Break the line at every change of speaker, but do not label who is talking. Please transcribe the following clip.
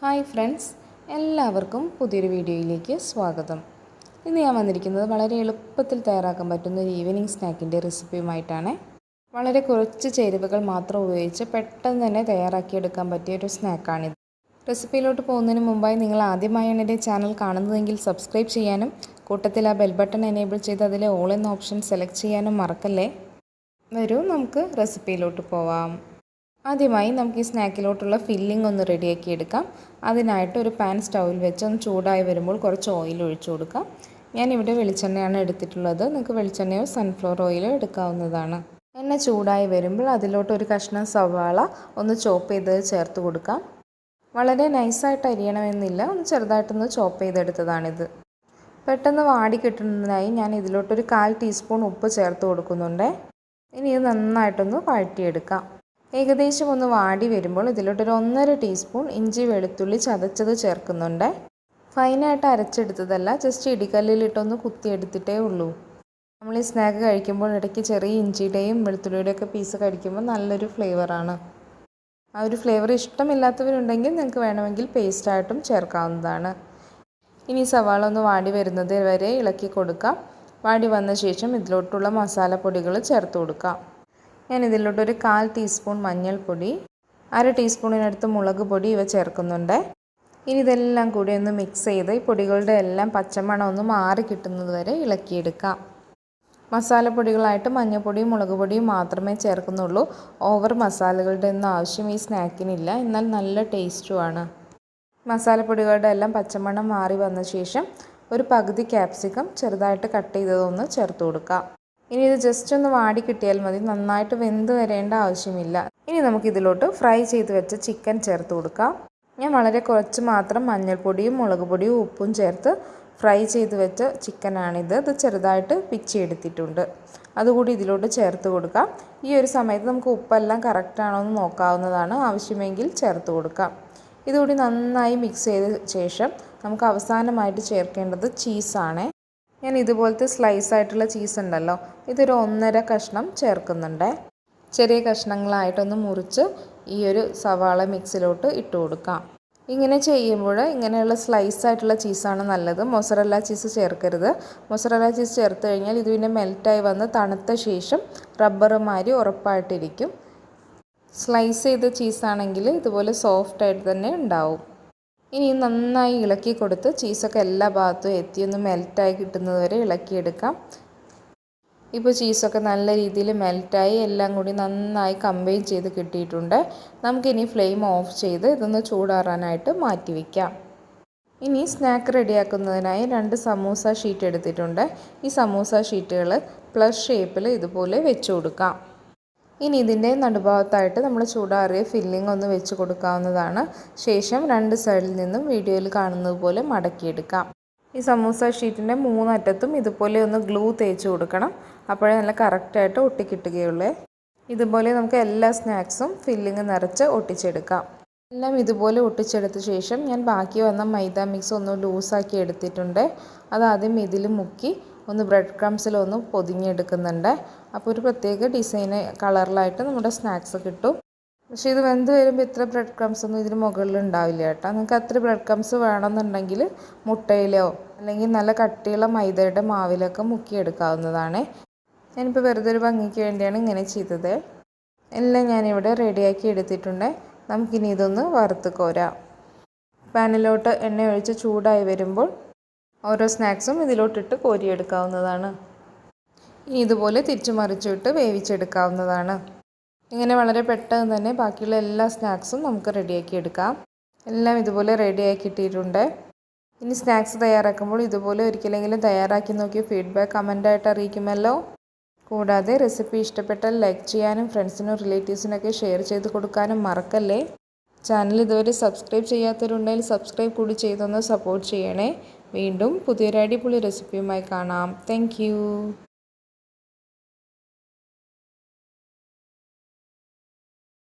Hi friends എല്ലാവർക്കും പുതിയൊരു വീഡിയോയിലേക്ക് സ്വാഗതം. ഇന്ന് ഞാൻ വന്നിരിക്കുന്നത് വളരെ എളുപ്പത്തിൽ തയ്യാറാക്കാൻ പറ്റുന്ന ഒരു ഈവനിങ് സ്നാക്കിന്റെ റെസിപ്പിയുമായിട്ടാണ്. വളരെ കുറച്ച് ചേരുവകൾ മാത്രം ഉപയോഗിച്ച് പെട്ടെന്ന് തന്നെ തയ്യാറാക്കിയെടുക്കാൻ പറ്റിയ ഒരു സ്നാക്കാണിത്. റെസിപ്പിയിലോട്ട് പോകുന്നതിന് മുമ്പായി നിങ്ങൾ ആദ്യമായാണ് എന്റെ ചാനൽ കാണുന്നതെങ്കിൽ സബ്സ്ക്രൈബ് ചെയ്യാനും കൂട്ടത്തിൽ ആ ബെൽ ബട്ടൺ എനേബിൾ ചെയ്ത് അതിലെ ഓൾ എന്ന ഓപ്ഷൻ സെലക്ട് ചെയ്യാനും മറക്കല്ലേ? വരൂ നമുക്ക് റെസിപ്പിയിലോട്ട് പോവാം. ആദ്യമായി നമുക്ക് ഈ സ്നാക്കിലോട്ടുള്ള ഫില്ലിംഗ് ഒന്ന് റെഡിയാക്കി എടുക്കാം. അതിനായിട്ട് ഒരു പാൻ സ്റ്റൗവിൽ വെച്ച് ഒന്ന് ചൂടായി വരുമ്പോൾ കുറച്ച് ഓയിൽ ഒഴിച്ചു കൊടുക്കാം. ഞാനിവിടെ വെളിച്ചെണ്ണയാണ് എടുത്തിട്ടുള്ളത്. നിങ്ങൾക്ക് വെളിച്ചെണ്ണയോ സൺഫ്ലവർ ഓയിലോ എടുക്കാവുന്നതാണ്. എണ്ണ ചൂടായി വരുമ്പോൾ അതിലോട്ട് ഒരു കഷ്ണം സവാള ഒന്ന് ചോപ്പ് ചെയ്ത് ചേർത്ത് കൊടുക്കാം. വളരെ നൈസായിട്ട് അരിയണമെന്നില്ല. ഒന്ന് ചെറുതായിട്ടൊന്ന് ചോപ്പ് ചെയ്തെടുത്തതാണിത്. പെട്ടെന്ന് വാടി കിട്ടുന്നതിനായി ഞാൻ ഇതിലോട്ടൊരു കാൽ ടീസ്പൂൺ ഉപ്പ് ചേർത്ത് കൊടുക്കുന്നുണ്ട്. ഇനി ഇത് നന്നായിട്ടൊന്ന് വഴറ്റിയെടുക്കാം. ഏകദേശം ഒന്ന് വാടി വരുമ്പോൾ ഇതിലോട്ടൊരു ഒന്നര ടീസ്പൂൺ ഇഞ്ചി വെളുത്തുള്ളി ചതച്ചത് ചേർക്കുന്നുണ്ട്. ഫൈനായിട്ട് അരച്ചെടുത്തതല്ല ജസ്റ്റ് ഇടിക്കല്ലിലിട്ടൊന്ന് കുത്തിയെടുത്തിട്ടേ ഉള്ളൂ. നമ്മൾ ഈ സ്നാക്ക് കഴിക്കുമ്പോൾ ഇടയ്ക്ക് ചെറിയ ഇഞ്ചിയുടെയും വെളുത്തുള്ളിയുടെയൊക്കെ പീസ് കഴിക്കുമ്പോൾ നല്ലൊരു ഫ്ലേവറാണ്. ആ ഒരു ഫ്ലേവർ ഇഷ്ടമില്ലാത്തവരുണ്ടെങ്കിൽ നിങ്ങൾക്ക് വേണമെങ്കിൽ പേസ്റ്റായിട്ടും ചേർക്കാവുന്നതാണ്. ഇനി സവാള ഒന്ന് വാടി വരുന്നത് വരെ ഇളക്കി കൊടുക്കാം. വാടി വന്ന ശേഷം ഇതിലോട്ടുള്ള മസാലപ്പൊടികൾ ചേർത്ത് കൊടുക്കാം. ഞാൻ ഇതിലോട്ടൊരു കാൽ ടീസ്പൂൺ മഞ്ഞൾപ്പൊടി അര ടീസ്പൂണിനടുത്ത് മുളക് പൊടി ഇവ ചേർക്കുന്നുണ്ട്. ഇനി ഇതെല്ലാം കൂടി ഒന്ന് മിക്സ് ചെയ്ത് ഈ പൊടികളുടെ എല്ലാം പച്ചമണം ഒന്ന് മാറി കിട്ടുന്നത് വരെ ഇളക്കിയെടുക്കാം. മസാലപ്പൊടികളായിട്ട് മഞ്ഞൾപ്പൊടിയും മുളക് പൊടിയും മാത്രമേ ചേർക്കുന്നുള്ളൂ. ഓവർ മസാലകളുടെ ഒന്നും ആവശ്യം ഈ സ്നാക്കിനില്ല. എന്നാൽ നല്ല ടേസ്റ്റുമാണ് മസാലപ്പൊടികളുടെ എല്ലാം പച്ചമണം മാറി വന്ന ശേഷം ഒരു പകുതി ക്യാപ്സിക്കം ചെറുതായിട്ട് കട്ട് ചെയ്തതൊന്ന് ചേർത്ത് കൊടുക്കാം. ഇനി ഇത് ജസ്റ്റ് ഒന്ന് വാടി കിട്ടിയാൽ മതി. നന്നായിട്ട് വെന്ത് വരേണ്ട ആവശ്യമില്ല. ഇനി നമുക്ക് ഇതിലോട്ട് ഫ്രൈ ചെയ്ത് വെച്ച ചിക്കൻ ചേർത്ത് കൊടുക്കാം. ഞാൻ വളരെ കുറച്ച് മാത്രം മഞ്ഞൾപ്പൊടിയും മുളക് പൊടിയും ഉപ്പും ചേർത്ത് ഫ്രൈ ചെയ്ത് വെച്ച ചിക്കനാണിത് ഇത് ചെറുതായിട്ട് പിച്ചിയെടുത്തിട്ടുണ്ട് അതുകൂടി ഇതിലോട്ട് ചേർത്ത് കൊടുക്കാം. ഈ ഒരു സമയത്ത് നമുക്ക് ഉപ്പെല്ലാം കറക്റ്റാണോ എന്ന് നോക്കാവുന്നതാണ്. ആവശ്യമെങ്കിൽ ചേർത്ത് കൊടുക്കാം. ഇതുകൂടി നന്നായി മിക്സ് ചെയ്ത ശേഷം നമുക്ക് അവസാനമായിട്ട് ചേർക്കേണ്ടത് ചീസാണ് ഞാൻ ഇതുപോലത്തെ സ്ലൈസ് ആയിട്ടുള്ള ചീസ് ഉണ്ടല്ലോ ഇതൊരു ഒന്നര കഷ്ണം ചേർക്കുന്നുണ്ട്. ചെറിയ കഷ്ണങ്ങളായിട്ടൊന്ന് മുറിച്ച് ഈ ഒരു സവാള മിക്സിലോട്ട് ഇട്ട് കൊടുക്കാം. ഇങ്ങനെ ചെയ്യുമ്പോൾ ഇങ്ങനെയുള്ള സ്ലൈസ് ആയിട്ടുള്ള ചീസാണ് നല്ലത്. മൊസറല്ല ചീസ് ചേർക്കരുത്. മൊസറല്ല ചീസ് ചേർത്ത് കഴിഞ്ഞാൽ ഇത് പിന്നെ മെൽറ്റായി വന്ന് തണുത്ത ശേഷം റബ്ബർ മാതിരി ഉറപ്പായിട്ടിരിക്കും. സ്ലൈസ് ചെയ്ത ചീസാണെങ്കിൽ ഇതുപോലെ സോഫ്റ്റായിട്ട് തന്നെ ഉണ്ടാവും. ഇനി നന്നായി ഇളക്കി കൊടുത്ത് ചീസൊക്കെ എല്ലാ ഭാഗത്തും എത്തി ഒന്ന് മെൽറ്റായി കിട്ടുന്നത് വരെ ഇളക്കിയെടുക്കാം. ഇപ്പോൾ ചീസൊക്കെ നല്ല രീതിയിൽ മെൽറ്റായി എല്ലാം കൂടി നന്നായി കമ്പൈൻ ചെയ്ത് കിട്ടിയിട്ടുണ്ട്. നമുക്കിനി ഫ്ലെയിം ഓഫ് ചെയ്ത് ഇതൊന്ന് ചൂടാറാനായിട്ട് മാറ്റി വയ്ക്കാം ഇനി സ്നാക്ക് റെഡിയാക്കുന്നതിനായി രണ്ട് സമൂസ ഷീറ്റ് എടുത്തിട്ടുണ്ട്. ഈ സമൂസ ഷീറ്റുകൾ പ്ലസ് ഷേപ്പിൽ ഇതുപോലെ വെച്ച് കൊടുക്കാം. ഇനി ഇതിന്റെ നടുഭാഗത്തായിട്ട് നമ്മൾ ചൂടാറിയ ഫില്ലിംഗ് ഒന്ന് വെച്ച് കൊടുക്കാവുന്നതാണ്. ശേഷം രണ്ട് സൈഡിൽ നിന്നും വീഡിയോയിൽ കാണുന്നത് പോലെ മടക്കിയെടുക്കാം. ഈ സമൂസ ഷീറ്റിന്റെ മൂന്നറ്റത്തും ഇതുപോലെ ഒന്ന് ഗ്ലൂ തേച്ച് കൊടുക്കണം. അപ്പോഴേ നല്ല കറക്റ്റായിട്ട് ഒട്ടിക്കിട്ടുകയുള്ളേ. ഇതുപോലെ നമുക്ക് എല്ലാ സ്നാക്സും ഫില്ലിങ് നിറച്ച് ഒട്ടിച്ചെടുക്കാം. എല്ലാം ഇതുപോലെ ഒട്ടിച്ചെടുത്ത ശേഷം ഞാൻ ബാക്കി വന്ന മൈദ മിക്സ് ഒന്ന് ലൂസാക്കി എടുത്തിട്ടുണ്ട്. അത് ആദ്യം ഇതിൽ മുക്കി ഒന്ന് ബ്രെഡ് ക്രംസിൽ ഒന്ന് പൊതിഞ്ഞെടുക്കുന്നുണ്ട്. അപ്പോൾ ഒരു പ്രത്യേക ഡിസൈന് കളറിലായിട്ട് നമ്മുടെ സ്നാക്സ് കിട്ടും. പക്ഷേ ഇത് വെന്ത് വരുമ്പോൾ ഇത്ര ബ്രെഡ് ക്രംസ് ഒന്നും ഇതിന് മുകളിൽ ഉണ്ടാവില്ല കേട്ടോ. നിങ്ങൾക്ക് അത്ര ബ്രെഡ് ക്രംസ് വേണമെന്നുണ്ടെങ്കിൽ മുട്ടയിലോ അല്ലെങ്കിൽ നല്ല കട്ടിയുള്ള മൈദയുടെ മാവിലൊക്കെ മുക്കിയെടുക്കാവുന്നതാണ്. ഞാനിപ്പോൾ വെറുതെ ഒരു ഭംഗിക്ക് വേണ്ടിയാണ് ഇങ്ങനെ ചെയ്തത്. എല്ലാം ഞാനിവിടെ റെഡിയാക്കി എടുത്തിട്ടുണ്ട്. നമുക്കിനി ഇതൊന്ന് വറുത്ത് കോരാം. പാനിലോട്ട് എണ്ണ ഒഴിച്ച് ചൂടായി വരുമ്പോൾ ഓരോ സ്നാക്സും ഇതിലോട്ടിട്ട് കോരിയെടുക്കാവുന്നതാണ്. ഇനി ഇതുപോലെ തിരിച്ചു മറിച്ചിട്ട് വേവിച്ചെടുക്കാവുന്നതാണ്. ഇങ്ങനെ വളരെ പെട്ടെന്ന് തന്നെ ബാക്കിയുള്ള എല്ലാ സ്നാക്സും നമുക്ക് റെഡിയാക്കി എടുക്കാം. എല്ലാം ഇതുപോലെ റെഡിയാക്കിയിട്ടിട്ടുണ്ട് ഇനി സ്നാക്സ് തയ്യാറാക്കുമ്പോൾ ഇതുപോലെ ഒരിക്കലെങ്കിലും തയ്യാറാക്കി നോക്കി ഫീഡ്ബാക്ക് കമന്റായിട്ട് അറിയിക്കുമല്ലോ. കൂടാതെ റെസിപ്പി ഇഷ്ടപ്പെട്ടാൽ ലൈക്ക് ചെയ്യാനും ഫ്രണ്ട്സിനും റിലേറ്റീവ്സിനൊക്കെ ഷെയർ ചെയ്ത് കൊടുക്കാനും മറക്കല്ലേ. ചാനൽ ഇതുവരെ സബ്സ്ക്രൈബ് ചെയ്യാത്തവരുണ്ടെങ്കിൽ സബ്സ്ക്രൈബ് കൂടി ചെയ്തൊന്ന് സപ്പോർട്ട് ചെയ്യണേ. വീണ്ടും പുതിയൊരു അടിപൊളി റെസിപ്പിയുമായി കാണാം. താങ്ക്